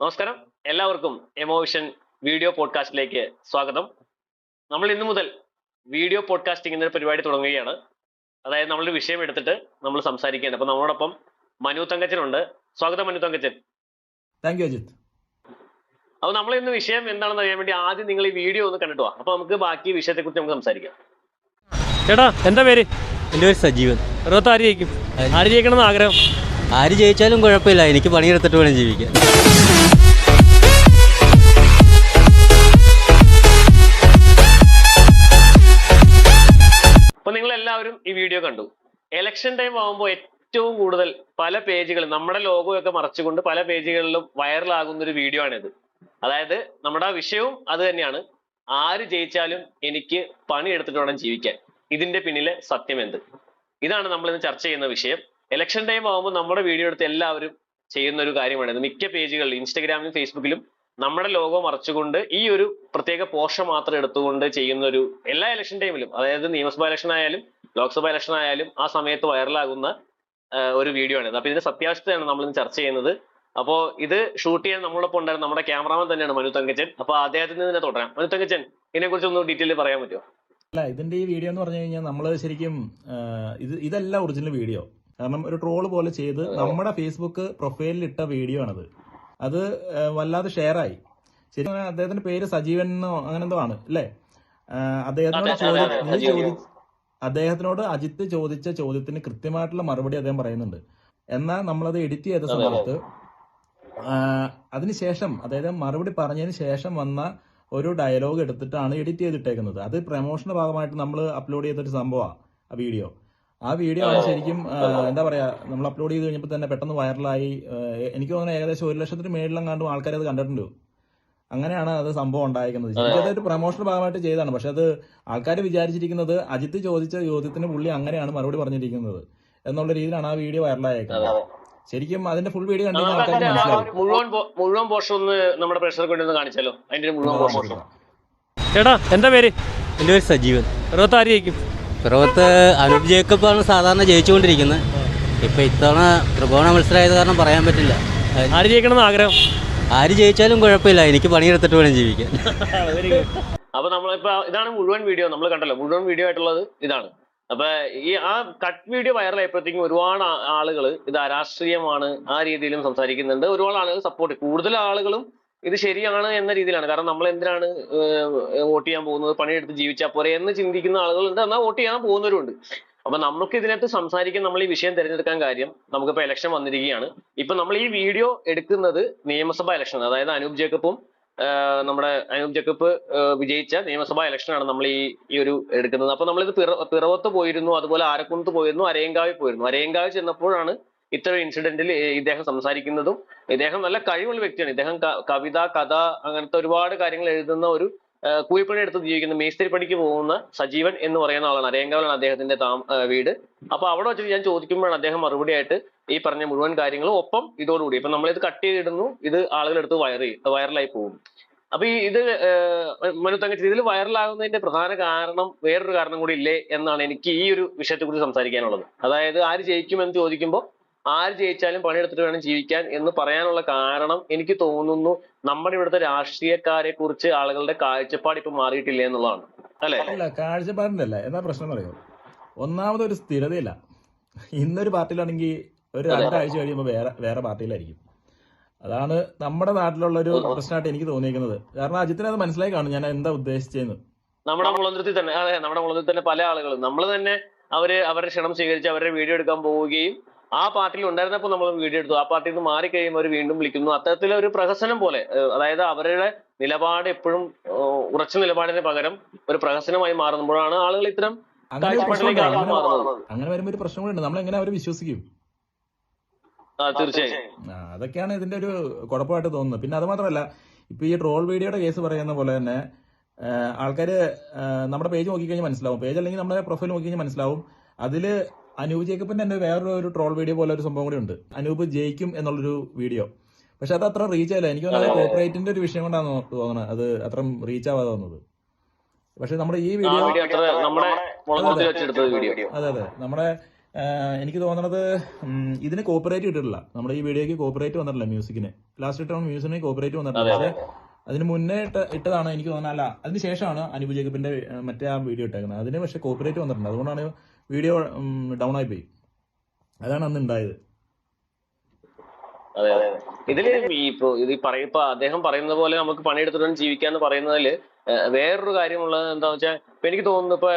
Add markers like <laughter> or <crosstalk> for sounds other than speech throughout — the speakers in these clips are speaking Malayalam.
നമസ്കാരം. എല്ലാവർക്കും എമോവിഷൻ വീഡിയോ പോഡ്കാസ്റ്റിലേക്ക് സ്വാഗതം. നമ്മൾ ഇന്നു മുതൽ വീഡിയോ പോഡ്കാസ്റ്റിംഗ് എന്നൊരു പരിപാടി തുടങ്ങുകയാണ്. അതായത് നമ്മളൊരു വിഷയം എടുത്തിട്ട് നമ്മൾ സംസാരിക്കുകയാണ്. അപ്പൊ നമ്മളോടൊപ്പം മനു തങ്കച്ചനുണ്ട്. സ്വാഗതം Manu Thankachan. Thank you Ajith. അപ്പൊ നമ്മൾ ഇന്ന് വിഷയം എന്താണെന്ന് അറിയാൻ വേണ്ടി ആദ്യം നിങ്ങൾ ഈ വീഡിയോ ഒന്ന് കണ്ടിട്ട് പോവാം അപ്പൊ നമുക്ക് ബാക്കി വിഷയത്തെ കുറിച്ച് നമുക്ക് സംസാരിക്കാം. ചേട്ടാ എന്താ പേര്? എന്റെ പേര് സജീവൻ. ഇരുപത്തി ആര് ജയിക്കും ആര് ജയിക്കണമെന്ന് ആഗ്രഹം? ആര് ജയിച്ചാലും കുഴപ്പമില്ല. എനിക്ക് പണിയെടുത്തിട്ട് വേണം ജീവിക്കാൻ. ഈ വീഡിയോ കണ്ടു. ഇലക്ഷൻ ടൈം ആകുമ്പോൾ ഏറ്റവും കൂടുതൽ പല പേജുകൾ നമ്മുടെ ലോഗോയൊക്കെ മറച്ചുകൊണ്ട് പല പേജുകളിലും വൈറലാകുന്ന ഒരു വീഡിയോ ആണിത്. അതായത് നമ്മുടെ ആ വിഷയവും അത് തന്നെയാണ്. ആര് ജയിച്ചാലും എനിക്ക് പണിയെടുത്തിട്ട് വേണം ജീവിക്കാൻ. ഇതിന്റെ പിന്നിലെ സത്യം എന്ത്? ഇതാണ് നമ്മൾ ഇന്ന് ചർച്ച ചെയ്യുന്ന വിഷയം. ഇലക്ഷൻ ടൈം ആകുമ്പോൾ നമ്മുടെ വീഡിയോ എടുത്ത് എല്ലാവരും ചെയ്യുന്ന ഒരു കാര്യമാണ് മിക്ക പേജുകളിലും ഇൻസ്റ്റഗ്രാമിലും ഫേസ്ബുക്കിലും നമ്മുടെ ലോഗോ മറച്ചുകൊണ്ട് ഈ ഒരു പ്രത്യേക പോർഷൻ മാത്രം എടുത്തുകൊണ്ട് ചെയ്യുന്ന ഒരു എല്ലാ ഇലക്ഷൻ ടൈമിലും അതായത് നിയമസഭാ ഇലക്ഷൻ ആയാലും ലോക്സഭാ ഇലക്ഷൻ ആയാലും ആ സമയത്ത് വൈറലാകുന്ന ഒരു വീഡിയോ ആണ് അപ്പൊ ഇതിന്റെ സത്യാവസ്ഥയാണ് നമ്മൾ ഇന്ന് ചർച്ച ചെയ്യുന്നത്. അപ്പോ ഇത് ഷൂട്ട് ചെയ്യാൻ നമ്മളോടൊപ്പം ഉണ്ടായിരുന്ന നമ്മുടെ ക്യാമറാമാൻ തന്നെയാണ് മനു തങ്കച്ചൻ. അപ്പൊ അദ്ദേഹത്തിന് തന്നെ തുടരാം. മനു തങ്കച്ചൻ ഇതിനെ കുറിച്ച് ഒന്ന് ഡീറ്റെയിൽ പറയാൻ പറ്റുമോ? അല്ല ഇതിന്റെ ഈ വീഡിയോ എന്ന് പറഞ്ഞു കഴിഞ്ഞാൽ നമ്മൾ ശരിക്കും ഇത് ഇതല്ല ഒറിജിനൽ വീഡിയോ കാരണം ഒരു ട്രോൾ പോലെ ചെയ്ത് നമ്മുടെ ഫേസ്ബുക്ക് പ്രൊഫൈലിൽ ഇട്ട വീഡിയോ ആണത്. അത് വല്ലാതെ ഷെയറായി. ആയി ശരിക്കും അദ്ദേഹത്തിന്റെ പേര് സജീവൻ എന്നോ അങ്ങനെ എന്തോ ആണ് അല്ലേ? അദ്ദേഹത്തിനോട് ചോദി- അദ്ദേഹത്തിനോട് അജിത്ത് ചോദിച്ച ചോദ്യത്തിന് കൃത്യമായിട്ടുള്ള മറുപടി അദ്ദേഹം പറയുന്നുണ്ട്. എന്നാൽ നമ്മളത് എഡിറ്റ് ചെയ്ത. സമയത്ത് അതിനുശേഷം അതായത് മറുപടി പറഞ്ഞതിന് ശേഷം വന്ന ഒരു ഡയലോഗ് എടുത്തിട്ടാണ് എഡിറ്റ് ചെയ്തിട്ടേക്കുന്നത്. അത് പ്രമോഷന്റെ ഭാഗമായിട്ട് നമ്മൾ അപ്ലോഡ് ചെയ്തൊരു സംഭവമാണ് ആ വീഡിയോ. ആ വീഡിയോ ആണ് ശരിക്കും എന്താ പറയാ നമ്മൾ അപ്ലോഡ് ചെയ്ത് കഴിഞ്ഞപ്പോൾ തന്നെ പെട്ടെന്ന് വൈറലായി എനിക്ക് തോന്നുന്നു ഏകദേശം ഒരു ലക്ഷത്തിന് മേളിലെങ്ങാണ്ടും ആൾക്കാർ അത് കണ്ടിട്ടുണ്ട്. അങ്ങനെയാണ് അത് സംഭവം ഉണ്ടായിരിക്കുന്നത്. ശരിക്കും അതൊരു പ്രൊമോഷണൽ ഭാഗമായിട്ട് ചെയ്താണ് പക്ഷെ അത് ആൾക്കാർ വിചാരിച്ചിരിക്കുന്നത് അജിത്ത് ചോദിച്ച ചോദ്യത്തിന് പുള്ളി അങ്ങനെയാണ് മറുപടി പറഞ്ഞിരിക്കുന്നത് എന്നുള്ള രീതിയിലാണ് ആ വീഡിയോ വൈറലായേക്കുന്നത് ശരിക്കും അതിന്റെ ഫുൾ വീഡിയോ കണ്ടിട്ട് മുഴുവൻ മുഴുവൻ പോർഷൻ ഒന്ന് നമ്മുടെ പ്രേക്ഷകർക്ക് വേണ്ടി ഒന്ന് കാണിച്ചാലോ? അതിന്റെ ഒരു മുഴുവൻ പോർഷൻ ചേട്ടാ എന്താ പേര്? എന്റെ പേര് സജീവൻ. ഇരുപത്തി ആര് ജയിക്കും പിറവത്ത് അനൂപ് ജേക്കബാണ് സാധാരണ ജയിച്ചുകൊണ്ടിരിക്കുന്നത്. ഇപ്പം ഇത്തവണ ത്രികോണ മത്സരമായത് കാരണം പറയാൻ പറ്റില്ല. ആര് ജയിക്കണമെന്ന് ആഗ്രഹം? ആര് ജയിച്ചാലും കുഴപ്പമില്ല. എനിക്ക് പണിയെടുത്തിട്ട് വേണം ജീവിക്കാൻ. അപ്പൊ നമ്മളിപ്പോ ഇതാണ് മുഴുവൻ വീഡിയോ നമ്മൾ കണ്ടല്ലോ. മുഴുവൻ വീഡിയോ ആയിട്ടുള്ളത് ഇതാണ്. അപ്പൊ ഈ ആ കട്ട് വീഡിയോ വൈറലായപ്പോഴത്തേക്കും ഒരുപാട് ആളുകൾ ഇത് അരാഷ്ട്രീയമാണ് ആ രീതിയിലും സംസാരിക്കുന്നുണ്ട്. ഒരുപാട് ആളുകൾ സപ്പോർട്ട് കൂടുതൽ ആളുകളും ഇത് ശരിയാണ് എന്ന രീതിയിലാണ്. കാരണം നമ്മൾ എന്തിനാണ് വോട്ട് ചെയ്യാൻ പോകുന്നത്? പണിയെടുത്ത് ജീവിച്ചാൽ പോരെ എന്ന് ചിന്തിക്കുന്ന ആളുകളുണ്ട് എന്നാൽ വോട്ട് ചെയ്യാൻ പോകുന്നവരുണ്ട്. അപ്പൊ നമുക്ക് ഇതിനകത്ത് സംസാരിക്കാൻ നമ്മൾ ഈ വിഷയം തിരഞ്ഞെടുക്കാൻ കാര്യം നമുക്കിപ്പോ ഇലക്ഷൻ വന്നിരിക്കുകയാണ്. ഇപ്പൊ നമ്മൾ ഈ വീഡിയോ എടുക്കുന്നത് നിയമസഭാ ഇലക്ഷൻ അതായത് അനൂപ് ജേക്കബും നമ്മുടെ അനൂപ് ജേക്കബ് വിജയിച്ച നിയമസഭാ ഇലക്ഷനാണ് നമ്മൾ ഈ ഈ ഒരു എടുക്കുന്നത്. അപ്പൊ നമ്മളിത് പിറ പിറവത്ത് പോയിരുന്നു. അതുപോലെ ആരക്കുന്നത്ത് പോയിരുന്നു അരയങ്കാവിൽ പോയിരുന്നു. അരയങ്കാവിൽ ചെന്നപ്പോഴാണ് ഇത്തരം ഇൻസിഡന്റിൽ ഇദ്ദേഹം സംസാരിക്കുന്നതും ഇദ്ദേഹം നല്ല കഴിവുള്ള വ്യക്തിയാണ്. ഇദ്ദേഹം കവിത കഥ അങ്ങനത്തെ ഒരുപാട് കാര്യങ്ങൾ എഴുതുന്ന ഒരു കൂലിപ്പണി എടുത്ത് ജീവിക്കുന്ന മേസ്തിരി പണിക്ക് പോകുന്ന സജീവൻ എന്ന് പറയുന്ന ആളാണ്. അരയങ്കാവിലാണ് അദ്ദേഹത്തിന്റെ താം വീട്. അപ്പൊ അവിടെ വെച്ചിട്ട് ഞാൻ ചോദിക്കുമ്പോഴാണ് അദ്ദേഹം മറുപടി ആയിട്ട് ഈ പറഞ്ഞ മുഴുവൻ കാര്യങ്ങളും ഒപ്പം ഇതോടുകൂടി. ഇപ്പൊ നമ്മളിത് കട്ട് ചെയ്തിടുന്നു ഇത് ആളുകളെടുത്ത് വയർ വൈറലായി പോകും അപ്പൊ ഈ ഇത് മനു തങ്കച്ചി ഇതിൽ വൈറലാകുന്നതിന്റെ പ്രധാന കാരണം വേറൊരു കാരണം കൂടി ഇല്ലേ എന്നാണ് എനിക്ക് ഈ ഒരു വിഷയത്തെ കുറിച്ച് സംസാരിക്കാനുള്ളത്. അതായത് ആര് ജയിക്കുമെന്ന് ചോദിക്കുമ്പോൾ ആര് ജയിച്ചാലും പണിയെടുത്തിട്ട് വേണം ജീവിക്കാൻ എന്ന് പറയാനുള്ള കാരണം എനിക്ക് തോന്നുന്നു നമ്മുടെ ഇവിടുത്തെ രാഷ്ട്രീയക്കാരെ കുറിച്ച് ആളുകളുടെ കാഴ്ചപ്പാട് ഇപ്പൊ മാറിയിട്ടില്ല എന്നുള്ളതാണ്. അല്ലെ? അല്ല കാഴ്ചപ്പാടിന്റെ എന്താ പ്രശ്നം അറിയോ ഒന്നാമത് ഒരു സ്ഥിരതയില്ല. ഇന്നൊരു പാർട്ടിയിലാണെങ്കിൽ ഒരു. രണ്ടാഴ്ച കഴിയുമ്പോൾ വേറെ വേറെ പാർട്ടിയിലായിരിക്കും. അതാണ് നമ്മുടെ നാട്ടിലുള്ള ഒരു പ്രശ്നമായിട്ട് എനിക്ക് തോന്നിയിരിക്കുന്നത് കാരണം അജിത്തിന് അത് മനസ്സിലായി കാണും. ഞാൻ എന്താ ഉദ്ദേശിച്ചതെന്ന് നമ്മുടെ മുളന്തിരത്തിൽ തന്നെ അതെ നമ്മുടെ മുളന്തിരത്തിൽ തന്നെ പല ആളുകളും. നമ്മൾ തന്നെ അവർ അവരുടെ ക്ഷണം സ്വീകരിച്ച് അവരുടെ വീഡിയോ എടുക്കാൻ പോവുകയും ആ പാർട്ടിയിൽ ഉണ്ടായിരുന്നപ്പോൾ നമ്മൾ വീഡിയോ എടുത്തു. ആ പാർട്ടിയിൽ നിന്ന് മാറിക്കഴിയുമ്പോൾ അവർ വീണ്ടും വിളിക്കുന്നു. അത്തരത്തിലെ ഒരു പ്രഹസനം പോലെ അതായത് അവരുടെ നിലപാട് എപ്പോഴും ഉറച്ച നിലപാടിന് പകരം ഒരു പ്രഹസനമായി മാറുമ്പോഴാണ് ആളുകൾ ഇത്തരം അങ്ങനെ വരുമ്പോൾ ഒരു പ്രശ്നം കൂടെ ഉണ്ട് നമ്മൾ എങ്ങനെ അവരെ വിശ്വസിക്കും? തീർച്ചയായും. അതൊക്കെയാണ് ഇതിന്റെ ഒരു കുഴപ്പമായിട്ട് തോന്നുന്നത്. പിന്നെ അത് മാത്രമല്ല ഇപ്പൊ ഈ ട്രോൾ വീഡിയോയുടെ കേസ് പറയുന്ന പോലെ തന്നെ ആൾക്കാർ നമ്മുടെ പേജ് നോക്കിക്കഴിഞ്ഞാൽ മനസ്സിലാവും. പേജ് അല്ലെങ്കിൽ നമ്മുടെ പ്രൊഫൈൽ നോക്കിക്കഴിഞ്ഞാൽ മനസ്സിലാവും. അതിൽ അനൂപ് ജേക്കബിന്റെ തന്നെ വേറൊരു ഒരു ട്രോൾ വീഡിയോ പോലെ ഒരു സംഭവം കൂടി ഉണ്ട്. അനൂപ് ജയിക്കും എന്നുള്ളൊരു വീഡിയോ പക്ഷെ അത് അത്ര റീച്ച് ആയില്ല. എനിക്ക് തോന്നുന്നത് കോപ്പറേറ്റിന്റെ ഒരു വിഷയം കൊണ്ടാണ് തോന്നുന്നത് അത് അത്ര റീച്ച് ആവാതെ വന്നത് പക്ഷെ നമ്മുടെ ഈ വീഡിയോ അതെ അതെ. നമ്മുടെ എനിക്ക് തോന്നണത് ഉം, ഇതിന് കോപ്പറേറ്റ് ഇട്ടിട്ടില്ല നമ്മുടെ ഈ വീഡിയോക്ക് കോപ്പറേറ്റ് വന്നിട്ടില്ല മ്യൂസിക്കിന് ലാസ്റ്റ് ടൗൺ മ്യൂസിക്കിന് കോപ്പറേറ്റ് വന്നിട്ടില്ല. അതെ, പക്ഷേ അതിന് മുന്നേ ഇട്ട ഇട്ടതാണ് എനിക്ക് തോന്നുന്നത്. അല്ല അതിന് ശേഷമാണ് അനുപ് ജേക്കബിന്റെ മറ്റേ ആ വീഡിയോ ഇട്ടേക്കുന്നത്. അതിന് പക്ഷെ കോപ്പറേറ്റ് വന്നിട്ടുണ്ട് അതുകൊണ്ടാണ് വീഡിയോ ഡൗൺ ആയി പോയി അതാണ് അന്ന് ഉണ്ടായത് ഇതിൽ ഈ ഇത് പറയപ്പോ അദ്ദേഹം പറയുന്ന പോലെ നമുക്ക് പണിയെടുത്തിട്ട് ജീവിക്കാന്ന് പറയുന്നതിൽ വേറൊരു കാര്യമുള്ളത് എന്താ വെച്ചാൽ ഇപ്പൊ എനിക്ക് തോന്നുന്നു ഇപ്പൊ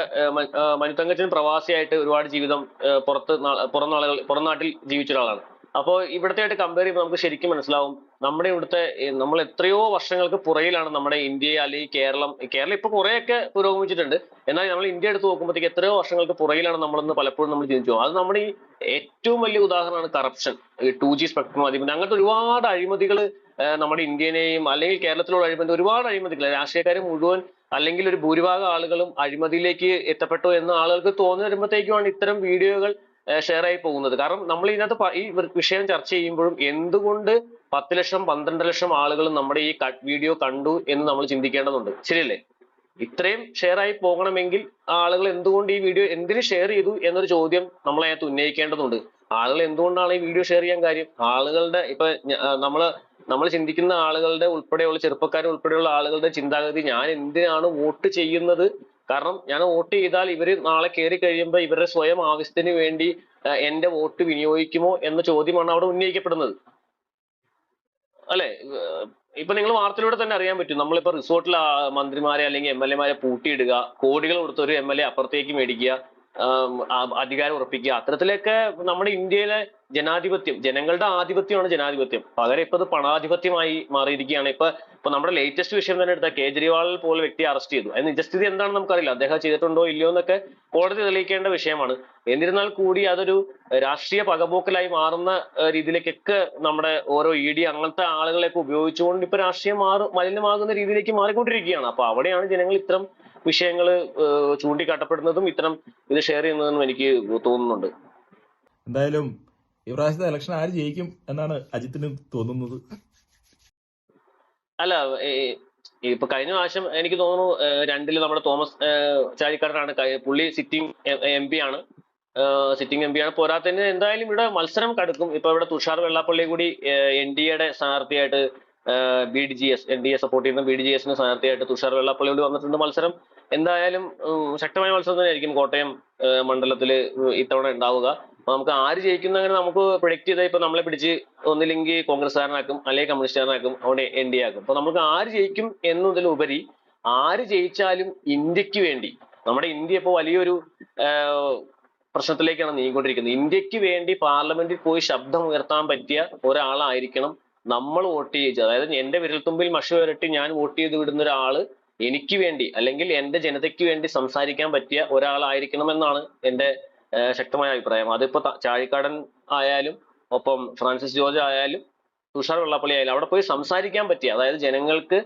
മനുത്തങ്കച്ചൻ പ്രവാസിയായിട്ട് ഒരുപാട് ജീവിതം പുറത്ത് പുറം നാളുകൾ പുറം നാട്ടിൽ ജീവിച്ച ഒരാളാണ്. അപ്പോൾ ഇവിടത്തെ ആയിട്ട് കമ്പയർ ചെയ്യുമ്പോൾ നമുക്ക് ശരിക്കും മനസ്സിലാവും നമ്മുടെ ഇവിടുത്തെ നമ്മൾ എത്രയോ വർഷങ്ങൾക്ക് പുറയിലാണ് നമ്മുടെ ഇന്ത്യ അല്ലെങ്കിൽ കേരളം കേരളം ഇപ്പൊ കുറെയൊക്കെ പുരോഗമിച്ചിട്ടുണ്ട്. എന്നാൽ നമ്മൾ ഇന്ത്യ എടുത്ത് നോക്കുമ്പോഴത്തേക്ക് എത്രയോ വർഷങ്ങൾക്ക് പുറയിലാണ് നമ്മളെന്ന് പലപ്പോഴും നമ്മൾ ചിന്തിച്ചു. അത് നമ്മുടെ ഈ ഏറ്റവും വലിയ ഉദാഹരണമാണ് കറപ്ഷൻ ടു ജി സ്പെക്ട്രം അധിപതി അങ്ങനത്തെ ഒരുപാട് അഴിമതികൾ നമ്മുടെ ഇന്ത്യനെയും അല്ലെങ്കിൽ കേരളത്തിലുള്ള അഴിമതി ഒരുപാട് അഴിമതികൾ. രാഷ്ട്രീയക്കാർ മുഴുവൻ അല്ലെങ്കിൽ ഒരു ഭൂരിഭാഗം ആളുകളും അഴിമതിയിലേക്ക് എത്തപ്പെട്ടു എന്ന് ആളുകൾക്ക് തോന്നി വരുമ്പോഴത്തേക്കുമാണ് ഇത്തരം വീഡിയോകൾ ഷെയർ ആയി പോകുന്നത്. കാരണം നമ്മൾ ഇതിനകത്ത് ഈ വിഷയം ചർച്ച ചെയ്യുമ്പോഴും എന്തുകൊണ്ട് പത്ത് ലക്ഷം പന്ത്രണ്ട് ലക്ഷം ആളുകൾ നമ്മുടെ ഈ വീഡിയോ കണ്ടു എന്ന് നമ്മൾ ചിന്തിക്കേണ്ടതുണ്ട്. ശരിയല്ലേ? ഇത്രയും ഷെയർ ആയി പോകണമെങ്കിൽ ആളുകൾ എന്തുകൊണ്ട് ഈ വീഡിയോ എന്തിന് ഷെയർ ചെയ്തു എന്നൊരു ചോദ്യം നമ്മൾ അതിനകത്ത് ഉന്നയിക്കേണ്ടതുണ്ട്. ആളുകൾ എന്തുകൊണ്ടാണ് ഈ വീഡിയോ ഷെയർ ചെയ്യാൻ കാര്യം? ആളുകളുടെ ഇപ്പൊ നമ്മൾ നമ്മൾ ചിന്തിക്കുന്ന ആളുകളുടെ ഉൾപ്പെടെയുള്ള ചെറുപ്പക്കാർ ഉൾപ്പെടെയുള്ള ആളുകളുടെ ചിന്താഗതി ഞാൻ എന്തിനാണ് വോട്ട് ചെയ്യുന്നത്? കാരണം ഞാൻ വോട്ട് ചെയ്താൽ ഇവർ നാളെ കയറി കഴിയുമ്പോൾ ഇവരുടെ സ്വയം ആവശ്യത്തിന് വേണ്ടി എന്റെ വോട്ട് വിനിയോഗിക്കുമോ എന്ന ചോദ്യമാണ് അവിടെ ഉന്നയിക്കപ്പെടുന്നത്. അല്ലെ? ഇപ്പൊ നിങ്ങൾ വാർത്തയിലൂടെ തന്നെ അറിയാൻ പറ്റും. നമ്മളിപ്പോ റിസോർട്ടിൽ മന്ത്രിമാരെ അല്ലെങ്കിൽ എം എൽ എമാരെ പൂട്ടിയിടുക കോടികൾ കൊടുത്ത് ഒരു എം എൽ എ അപ്പുറത്തേക്ക് മേടിക്കുക അധികാരം ഉറപ്പിക്കുക. അത്തരത്തിലൊക്കെ നമ്മുടെ ഇന്ത്യയിലെ ജനാധിപത്യം ജനങ്ങളുടെ ആധിപത്യമാണ് ജനാധിപത്യം. പകരം ഇപ്പൊ അത് പണാധിപത്യമായി മാറിയിരിക്കുകയാണ്. ഇപ്പൊ ഇപ്പൊ നമ്മുടെ ലേറ്റസ്റ്റ് വിഷയം തന്നെ എടുത്താൽ കേജ്രിവാൾ പോലെ വ്യക്തി അറസ്റ്റ് ചെയ്തു. അതിന് നിജസ്ഥിതി എന്താണെന്ന് നമുക്കറിയില്ല. അദ്ദേഹം ചെയ്തിട്ടുണ്ടോ ഇല്ലയോ എന്നൊക്കെ കോടതി തെളിയിക്കേണ്ട വിഷയമാണ്. എന്നിരുന്നാൽ കൂടി അതൊരു രാഷ്ട്രീയ പകപോക്കലായി മാറുന്ന രീതിയിലേക്കൊക്കെ നമ്മുടെ ഓരോ ഇ ഡി അങ്ങനത്തെ ആളുകളെയൊക്കെ ഉപയോഗിച്ചുകൊണ്ട് ഇപ്പൊ രാഷ്ട്രീയം മാറും മലിനമാകുന്ന രീതിയിലേക്ക് മാറിക്കൊണ്ടിരിക്കുകയാണ്. അപ്പൊ അവിടെയാണ് ജനങ്ങൾ ഇത്തരം വിഷയങ്ങൾ ചൂണ്ടിക്കാട്ടപ്പെടുന്നതും ഇത്തരം ഇത് ഷെയർ ചെയ്യുന്നതെന്നും എനിക്ക് തോന്നുന്നുണ്ട്. എന്തായാലും ഈ പ്രാവശ്യത്തെ ഇലക്ഷൻ ആര് ജയിക്കും എന്നാണ് അജിത്തിന് തോന്നുന്നത്. അല്ല ഇപ്പൊ കഴിഞ്ഞ പ്രാവശ്യം എനിക്ക് തോന്നുന്നു രണ്ടിൽ നമ്മുടെ തോമസ് ചാരിക്കാരനാണ് പുള്ളി സിറ്റിംഗ് എം പി ആണ്. സിറ്റിംഗ് എം പി ആണ്. പോരാത്തതിന് എന്തായാലും ഇവിടെ മത്സരം കടുക്കും. ഇപ്പൊ ഇവിടെ തുഷാർ വെള്ളാപ്പള്ളി കൂടി എൻ ഡി എയുടെ സ്ഥാനാർത്ഥിയായിട്ട് B D J S N D A support ചെയ്യുന്ന ബി ഡി ജി എസിന് സ്ഥാനാർത്ഥിയായിട്ട് തുഷാർ വെള്ളാപ്പള്ളി കൂടി വന്നിട്ടുണ്ട് മത്സരം. എന്തായാലും ശക്തമായ മത്സരം തന്നെയായിരിക്കും കോട്ടയം മണ്ഡലത്തിൽ ഇത്തവണ ഉണ്ടാവുക. നമുക്ക് ആര് ജയിക്കുന്ന അങ്ങനെ നമുക്ക് പ്രൊഡക്റ്റ് ചെയ്താൽ ഇപ്പൊ നമ്മളെ പിടിച്ച് ഒന്നില്ലെങ്കിൽ കോൺഗ്രസ്സുകാരനാക്കും അല്ലെങ്കിൽ കമ്മ്യൂണിസ്റ്റുകാരനാക്കും അവിടെ എൻ ഡി ആക്കും. അപ്പൊ നമുക്ക് ആര് ജയിക്കും എന്നതിലുപരി ആര് ജയിച്ചാലും ഇന്ത്യയ്ക്ക് വേണ്ടി നമ്മുടെ ഇന്ത്യ ഇപ്പൊ വലിയൊരു പ്രശ്നത്തിലേക്കാണ് നീങ്ങിക്കൊണ്ടിരിക്കുന്നത്. ഇന്ത്യയ്ക്ക് വേണ്ടി പാർലമെന്റിൽ പോയി ശബ്ദം ഉയർത്താൻ പറ്റിയ ഒരാളായിരിക്കണം നമ്മൾ വോട്ട് ചെയ്യിച്ചത്. അതായത് എന്റെ വിരൽത്തുമ്പിൽ മഷി വരട്ടി ഞാൻ വോട്ട് ചെയ്ത് വിടുന്ന ഒരാൾ എനിക്ക് വേണ്ടി അല്ലെങ്കിൽ എന്റെ ജനതയ്ക്ക് വേണ്ടി സംസാരിക്കാൻ പറ്റിയ ഒരാളായിരിക്കണമെന്നാണ് എന്റെ ശക്തമായ അഭിപ്രായം. അതിപ്പോ ചാഴിക്കാടൻ ആയാലും ഒപ്പം ഫ്രാൻസിസ് ജോർജ് ആയാലും തുഷാർ വെള്ളാപ്പള്ളി ആയാലും അവിടെ പോയി സംസാരിക്കാൻ പറ്റിയ അതായത് ജനങ്ങൾക്ക്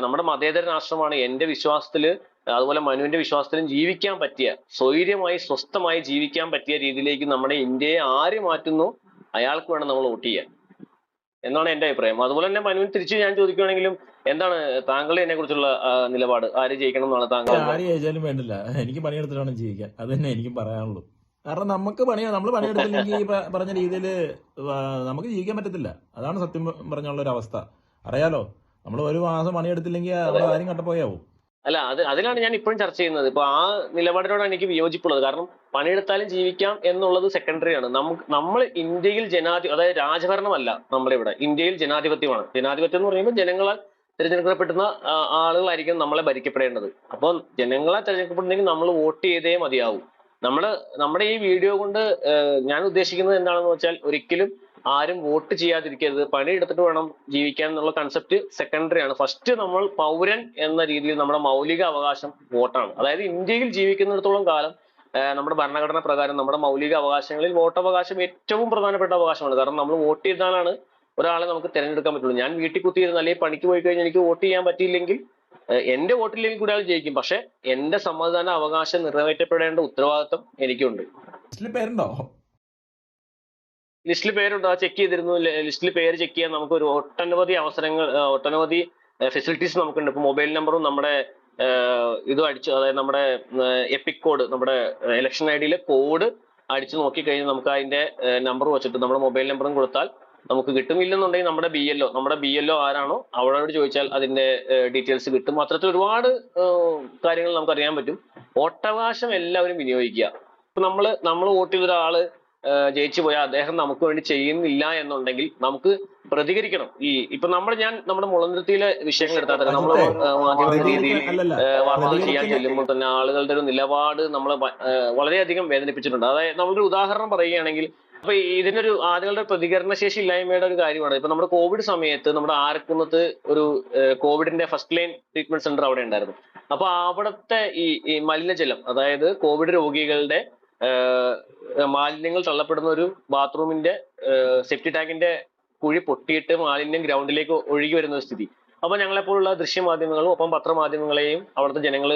നമ്മുടെ മതേതര രാഷ്ട്രമാണ് എന്റെ വിശ്വാസത്തിൽ അതുപോലെ മനുവിന്റെ വിശ്വാസത്തിലും ജീവിക്കാൻ പറ്റിയ സ്വൈര്യമായി സ്വസ്ഥമായി ജീവിക്കാൻ പറ്റിയ രീതിയിലേക്ക് നമ്മുടെ ഇന്ത്യയെ ആര് മാറ്റുന്നു അയാൾക്ക് വേണം നമ്മൾ വോട്ട് ചെയ്യാൻ. എന്നാണ് എന്റെ അഭിപ്രായം. അതുപോലെ തന്നെ മനുവിന് തിരിച്ച് ഞാൻ ചോദിക്കുകയാണെങ്കിലും എന്താണ് താങ്കളുടെ ഇതിനെ കുറിച്ചുള്ള നിലപാട്? ആര് ജയിക്കണം എന്നാണ് താങ്കൾ ആര് ജയിച്ചാലും വേണ്ടില്ല. എനിക്ക് പണിയെടുത്തിട്ടാണ് ജയിക്കാൻ. ജീവിക്കാൻ അത് തന്നെ എനിക്കും പറയാനുള്ളൂ. കാരണം നമുക്ക് പണിയാ നമ്മൾ പണിയെടുത്തില്ലെങ്കിൽ ഈ പറഞ്ഞ രീതിയിൽ നമുക്ക് ജീവിക്കാൻ പറ്റത്തില്ല. അതാണ് സത്യം പറഞ്ഞുള്ള ഒരു അവസ്ഥ. അറിയാലോ? നമ്മൾ ഒരു മാസം പണിയെടുത്തില്ലെങ്കിൽ അവിടെ ആരും കട്ടപ്പോയാവും. അല്ല അത് അതിലാണ് ഞാൻ ഇപ്പോഴും ചർച്ച ചെയ്യുന്നത്. ഇപ്പൊ ആ നിലപാടിനോടാണ് എനിക്ക് വിയോജിപ്പുള്ളത്. കാരണം പണിയെടുത്താലും ജീവിക്കാം എന്നുള്ളത് സെക്കൻഡറി ആണ്. നമുക്ക് നമ്മൾ ഇന്ത്യയിൽ ജനാധി അതായത് രാജഭരണമല്ല നമ്മുടെ ഇവിടെ ഇന്ത്യയിൽ ജനാധിപത്യമാണ്. ജനാധിപത്യം എന്ന് പറയുമ്പോൾ ജനങ്ങളാൽ തിരഞ്ഞെടുക്കപ്പെടുന്ന ആളുകളായിരിക്കും നമ്മളെ ഭരിക്കപ്പെടേണ്ടത്. അപ്പോൾ ജനങ്ങളെ തിരഞ്ഞെടുക്കപ്പെടുന്നെങ്കിൽ നമ്മൾ വോട്ട് ചെയ്തേ മതിയാവും. നമ്മൾ നമ്മുടെ ഈ വീഡിയോ കൊണ്ട് ഞാൻ ഉദ്ദേശിക്കുന്നത് എന്താണെന്ന് വെച്ചാൽ ഒരിക്കലും ആരും വോട്ട് ചെയ്യാതിരിക്കരുത്. പണിയെടുത്തിട്ട് വേണം ജീവിക്കാൻ എന്നുള്ള കൺസെപ്റ്റ് സെക്കൻഡറി ആണ്. ഫസ്റ്റ് നമ്മൾ പൗരൻ എന്ന രീതിയിൽ നമ്മുടെ മൗലിക അവകാശം വോട്ടാണ്. അതായത് ഇന്ത്യയിൽ ജീവിക്കുന്നിടത്തോളം കാലം നമ്മുടെ ഭരണഘടന പ്രകാരം നമ്മുടെ മൗലിക അവകാശങ്ങളിൽ വോട്ടവകാശം ഏറ്റവും പ്രധാനപ്പെട്ട അവകാശമാണ്. കാരണം നമ്മൾ വോട്ട് ചെയ്താലാണ് ഒരാളെ നമുക്ക് തിരഞ്ഞെടുക്കാൻ പറ്റുള്ളൂ. ഞാൻ വീട്ടിൽ കുത്തിയിരുന്ന അല്ലെങ്കിൽ പണിക്ക് പോയി കഴിഞ്ഞാൽ എനിക്ക് വോട്ട് ചെയ്യാൻ പറ്റിയില്ലെങ്കിൽ എന്റെ വോട്ടില്ലെങ്കിൽ കൂടെ ആൾ ജയിക്കും. പക്ഷെ എന്റെ സമ്മതിദാന അവകാശം നിറവേറ്റപ്പെടേണ്ട ഉത്തരവാദിത്വം എനിക്കുണ്ട്. ലിസ്റ്റിൽ പേരുണ്ടോ? ലിസ്റ്റിൽ പേരുണ്ട്. ആ ചെക്ക് ചെയ്തിരുന്നു. ലിസ്റ്റിൽ പേര് ചെക്ക് ചെയ്യാൻ നമുക്ക് ഒരു ഒട്ടനവധി അവസരങ്ങൾ ഒട്ടനവധി ഫെസിലിറ്റീസ് നമുക്കുണ്ട്. ഇപ്പൊ മൊബൈൽ നമ്പറും നമ്മുടെ ഇതും അടിച്ചു അതായത് നമ്മുടെ എപ്പിക് കോഡ് നമ്മുടെ ഇലക്ഷൻ ഐ ഡിയിലെ കോഡ് അടിച്ചു നോക്കിക്കഴിഞ്ഞാൽ നമുക്ക് അതിന്റെ നമ്പർ വെച്ചിട്ട് നമ്മുടെ മൊബൈൽ നമ്പറും കൊടുത്താൽ നമുക്ക് കിട്ടുമില്ലെന്നുണ്ടെങ്കിൽ നമ്മുടെ ബി എൽഒ നമ്മുടെ ബി എൽഒ ആരാണോ അവളോട് ചോദിച്ചാൽ അതിന്റെ ഡീറ്റെയിൽസ് കിട്ടും. അത്തരത്തിൽ ഒരുപാട് കാര്യങ്ങൾ നമുക്ക് അറിയാൻ പറ്റും. വോട്ടവകാശം എല്ലാവരും വിനിയോഗിക്കുക. ഇപ്പൊ നമ്മൾ നമ്മൾ വോട്ട് ചെയ്ത ഒരാൾ ജയിച്ചു പോയാൽ അദ്ദേഹം നമുക്ക് വേണ്ടി ചെയ്യുന്നില്ല എന്നുണ്ടെങ്കിൽ നമുക്ക് പ്രതികരിക്കണം. ഈ ഇപ്പൊ നമ്മൾ ഞാൻ നമ്മുടെ മുളന്തിരത്തിയിലെ വിഷയങ്ങൾ എടുത്താൽ തന്നെ നമ്മൾ മാധ്യമ രീതിയിൽ വാർത്തകൾ ചെയ്യാൻ ചെല്ലുമ്പോൾ തന്നെ ആളുകളുടെ ഒരു നിലപാട് നമ്മളെ വളരെയധികം വേദനിപ്പിച്ചിട്ടുണ്ട്. അതായത് നമ്മളൊരു ഉദാഹരണം പറയുകയാണെങ്കിൽ അപ്പൊ ഇതിനൊരു ആളുകളുടെ പ്രതികരണശേഷി ഇല്ലായ്മയുടെ ഒരു കാര്യമാണ്. ഇപ്പൊ നമ്മുടെ കോവിഡ് സമയത്ത് നമ്മുടെ ആരക്കുന്നത്ത് ഒരു കോവിഡിന്റെ ഫസ്റ്റ് ലൈൻ ട്രീറ്റ്മെന്റ് സെന്റർ അവിടെ ഉണ്ടായിരുന്നു. അപ്പൊ അവിടുത്തെ ഈ മലിനജലം അതായത് കോവിഡ് രോഗികളുടെ മാലിന്യങ്ങൾ തള്ളപ്പെടുന്ന ഒരു ബാത്റൂമിന്റെ സെപ്റ്റി ടാങ്കിന്റെ കുഴി പൊട്ടിയിട്ട് മാലിന്യം ഗ്രൗണ്ടിലേക്ക് ഒഴുകി വരുന്ന സ്ഥിതി. അപ്പൊ ഞങ്ങളെപ്പോലുള്ള ദൃശ്യമാധ്യമങ്ങളും ഒപ്പം പത്രമാധ്യമങ്ങളെയും അവിടുത്തെ ജനങ്ങൾ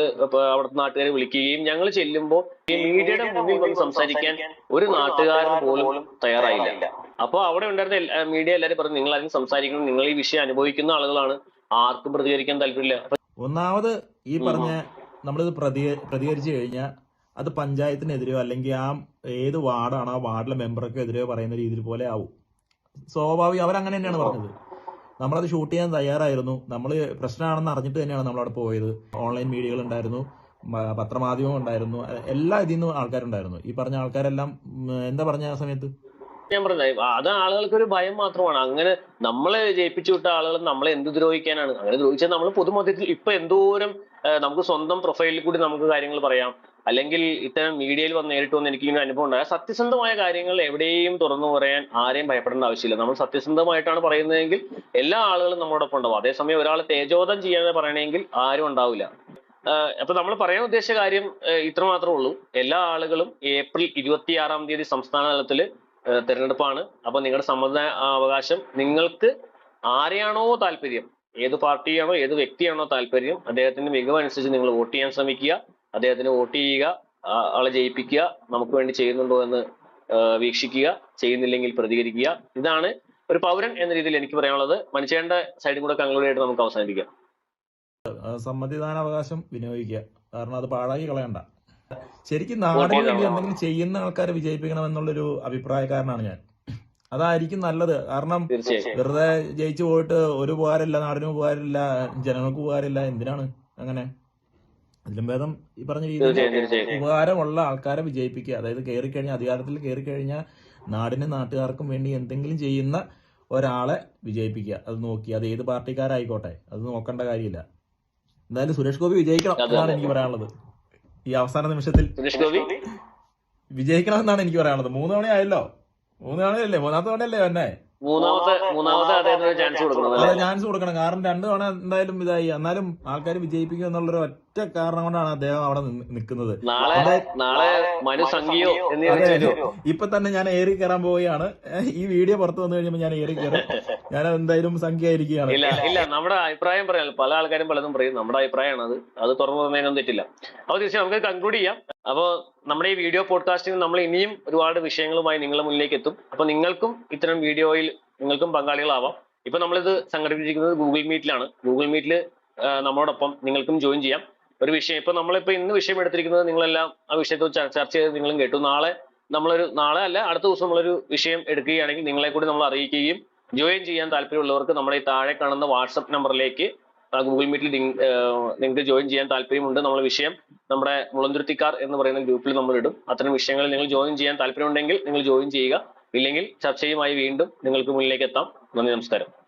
അവിടുത്തെ നാട്ടുകാരെ വിളിക്കുകയും ഞങ്ങൾ ചെല്ലുമ്പോൾ ഈ മീഡിയയുടെ മുന്നിൽ വന്ന് സംസാരിക്കാൻ ഒരു നാട്ടുകാരൻ പോലും തയ്യാറായില്ല. അപ്പൊ അവിടെ ഉണ്ടായിരുന്ന മീഡിയ എല്ലാവരും പറഞ്ഞു നിങ്ങൾ അതിന് സംസാരിക്കണം നിങ്ങൾ ഈ വിഷയം അനുഭവിക്കുന്ന ആളുകളാണ്. ആർക്കും പ്രതികരിക്കാൻ താല്പര്യമില്ല. ഒന്നാമത് ഈ. പറഞ്ഞ നമ്മളിത് പ്രതി പ്രതികരിച്ചു കഴിഞ്ഞാൽ അത് പഞ്ചായത്തിനെതിരെയോ അല്ലെങ്കിൽ ആ ഏത് വാർഡാണോ ആ വാർഡിലെ മെമ്പർക്ക് എതിരെയോ പറയുന്ന രീതിയിൽ പോലെ ആവും. സ്വാഭാവികം അവരങ്ങനെ തന്നെയാണ് പറഞ്ഞത്. നമ്മളത് ഷൂട്ട് ചെയ്യാൻ തയ്യാറായിരുന്നു. നമ്മൾ പ്രശ്നമാണെന്ന് അറിഞ്ഞിട്ട് തന്നെയാണ് നമ്മളവിടെ പോയത്. ഓൺലൈൻ മീഡിയകൾ ഉണ്ടായിരുന്നു. പത്രമാധ്യമം ഉണ്ടായിരുന്നു. എല്ലാ ഇതിൽ നിന്നും ആൾക്കാരുണ്ടായിരുന്നു. ഈ പറഞ്ഞ ആൾക്കാരെല്ലാം എന്താ പറഞ്ഞ ആ സമയത്ത്? ഞാൻ പറഞ്ഞത് അത് ആളുകൾക്ക് ഒരു ഭയം മാത്രമാണ്. അങ്ങനെ നമ്മളെ ജയിപ്പിച്ചു വിട്ട ആളുകൾ നമ്മളെ എന്ത് ദ്രോഹിക്കാനാണ്? അങ്ങനെ ദ്രോഹിച്ചാൽ നമ്മൾ പൊതുമധ്യത്തിൽ ഇപ്പൊ എന്തോരം നമുക്ക് സ്വന്തം പ്രൊഫൈലിൽ കൂടി നമുക്ക് കാര്യങ്ങൾ പറയാം. അല്ലെങ്കിൽ ഇത്തരം മീഡിയയിൽ വന്ന് നേരിട്ട് വന്ന് എനിക്ക് ഇങ്ങനെ അനുഭവം ഉണ്ടായ. സത്യസന്ധമായ കാര്യങ്ങൾ എവിടെയും തുറന്നു പറയാൻ ആരെയും ഭയപ്പെടേണ്ട ആവശ്യമില്ല. നമ്മൾ സത്യസന്ധമായിട്ടാണ് പറയുന്നതെങ്കിൽ എല്ലാ ആളുകളും നമ്മളോടൊപ്പം ഉണ്ടാവും. അതേസമയം ഒരാൾ തേജോധം ചെയ്യാതെ പറയണമെങ്കിൽ ആരും ഉണ്ടാവില്ല. അപ്പൊ നമ്മൾ പറയാൻ ഉദ്ദേശിച്ച കാര്യം ഇത്ര മാത്രമേ ഉള്ളൂ. എല്ലാ ആളുകളും ഏപ്രിൽ ഇരുപത്തിയാറാം തീയതി സംസ്ഥാന തലത്തിൽ തിരഞ്ഞെടുപ്പാണ്. അപ്പൊ നിങ്ങളുടെ സമ്മത അവകാശം നിങ്ങൾക്ക് ആരെയാണോ താല്പര്യം ഏത് പാർട്ടിയാണോ ഏത് വ്യക്തിയാണോ താല്പര്യം അദ്ദേഹത്തിന്റെ മികവ് അനുസരിച്ച് നിങ്ങൾ വോട്ട് ചെയ്യാൻ ശ്രമിക്കുക. അദ്ദേഹത്തിന് വോട്ട് ചെയ്യുക ആളെ ജയിപ്പിക്കുക നമുക്ക് വേണ്ടി ചെയ്യുന്നുണ്ടോ എന്ന് വീക്ഷിക്കുക ചെയ്യുന്നില്ലെങ്കിൽ പ്രതികരിക്കുക. ഇതാണ് ഒരു പൗരൻ എന്ന രീതിയിൽ എനിക്ക് പറയാനുള്ളത്. മനുഷ്യന്റെ സൈഡും കൂടെ കൺക്ലൂഡ് ആയിട്ട് നമുക്ക് അവസാനിപ്പിക്കാം. സമ്മതിദാന അവകാശം വിനിയോഗിക്കുക. കാരണം അത് പാഴാക്കി കളയണ്ട. ശരിക്കും നാടിന് വേണ്ടി എന്തെങ്കിലും ചെയ്യുന്ന ആൾക്കാരെ വിജയിപ്പിക്കണം എന്നുള്ളൊരു അഭിപ്രായക്കാരനാണ് ഞാൻ. അതായിരിക്കും നല്ലത്. കാരണം വെറുതെ ജയിച്ചു പോയിട്ട് ഒരു ഉപകാരമില്ല നാടിന് ഉപകാരമില്ല ജനങ്ങൾക്ക് ഉപകാരമില്ല എന്തിനാണ് അങ്ങനെ? അതിലും ഭേദം ഈ പറഞ്ഞ രീതിയിൽ ഉപകാരമുള്ള ആൾക്കാരെ വിജയിപ്പിക്കുക. അതായത് കയറി കഴിഞ്ഞാൽ അധികാരത്തിൽ കയറി കഴിഞ്ഞാൽ നാടിനും നാട്ടുകാർക്കും വേണ്ടി എന്തെങ്കിലും ചെയ്യുന്ന ഒരാളെ വിജയിപ്പിക്കുക. അത് നോക്കി അത് ഏത് പാർട്ടിക്കാരായിക്കോട്ടെ അത് നോക്കേണ്ട കാര്യമില്ല. എന്തായാലും സുരേഷ് ഗോപി വിജയിക്കണം എന്നാണ്. എനിക്ക് പറയാനുള്ളത്. ഈ അവസാന നിമിഷത്തിൽ സുരേഷ് ഗോപി? വിജയിക്കണം എന്നാണ് എനിക്ക് പറയാനുള്ളത്. മൂന്ന് തവണയായല്ലോ മൂന്ന് തവണയല്ലേ മൂന്നാമത്തെ തവണയല്ലേ തന്നെ മൂന്നാമത്തെ മൂന്നാമത്തെ അദ്ദേഹത്തിന് ചാൻസ് കൊടുക്കണം അത് ചാൻസ് കൊടുക്കണം. കാരണം രണ്ടു തവണ എന്തായാലും ഇതായി. എന്നാലും ആൾക്കാർ വിജയിപ്പിക്കും എന്നുള്ളൊരു ഒറ്റ കാരണം കൊണ്ടാണ് അദ്ദേഹം അവിടെ നിന്ന് നിൽക്കുന്നത് നാളെ നാളെ മനു ഇപ്പൊ തന്നെ ഞാൻ ഏറി കയറാൻ പോവുകയാണ്. ഈ വീഡിയോ പുറത്തു വന്നു കഴിയുമ്പോൾ ഞാൻ ഏറി കയറും <laughs> ഞാൻ എന്തായാലും സംഖ്യയായിരിക്കുകയാണ്. ഇല്ല ഇല്ല. നമ്മുടെ അഭിപ്രായം പറയാം. പല ആൾക്കാരും പലതും പറയും. നമ്മുടെ അഭിപ്രായമാണ് അത്. അത് തുറന്നു പറഞ്ഞതിനൊന്നും തെറ്റില്ല. അപ്പൊ തീർച്ചയായും നമുക്ക് കൺക്ലൂഡ് ചെയ്യാം. അപ്പോൾ നമ്മുടെ ഈ വീഡിയോ പോഡ്കാസ്റ്റിംഗ് നമ്മൾ ഇനിയും ഒരുപാട് വിഷയങ്ങളുമായി നിങ്ങളുടെ മുന്നിലേക്ക് എത്തും. അപ്പൊ നിങ്ങൾക്കും ഇത്തരം വീഡിയോയിൽ നിങ്ങൾക്കും പങ്കാളികളാവാം. ഇപ്പൊ നമ്മളിത് സംഘടിപ്പിച്ചിരിക്കുന്നത് ഗൂഗിൾ മീറ്റിലാണ്. ഗൂഗിൾ മീറ്റിൽ നമ്മളോടൊപ്പം നിങ്ങൾക്കും ജോയിൻ ചെയ്യാം. ഒരു വിഷയം ഇപ്പൊ നമ്മളിപ്പോ ഇന്ന് വിഷയം എടുത്തിരിക്കുന്നത് നിങ്ങളെല്ലാം ആ വിഷയത്തെ ചർച്ച ചെയ്ത് നിങ്ങളും കേട്ടു. നാളെ നമ്മളൊരു നാളെ അല്ല അടുത്ത ദിവസം നമ്മളൊരു വിഷയം എടുക്കുകയാണെങ്കിൽ നിങ്ങളെ കൂടി നമ്മൾ അറിയിക്കുകയും ജോയിൻ ചെയ്യാൻ താല്പര്യമുള്ളവർക്ക് നമ്മുടെ ഈ താഴെ കാണുന്ന വാട്സപ്പ് നമ്പറിലേക്ക് ഗൂഗിൾ മീറ്റിൽ നിങ്ങൾക്ക് ജോയിൻ ചെയ്യാൻ താല്പര്യമുണ്ട് നമ്മൾ വിഷയം നമ്മുടെ മുളന്തുരുത്തിക്കാർ എന്ന് പറയുന്ന ഗ്രൂപ്പിൽ നമ്മൾ ഇടും. അത്തരം വിഷയങ്ങളിൽ നിങ്ങൾ ജോയിൻ ചെയ്യാൻ താല്പര്യമുണ്ടെങ്കിൽ നിങ്ങൾ ജോയിൻ ചെയ്യുക. ഇല്ലെങ്കിൽ ചർച്ചയുമായി വീണ്ടും നിങ്ങൾക്ക് മുന്നിലേക്ക് എത്താം. നന്ദി നമസ്കാരം.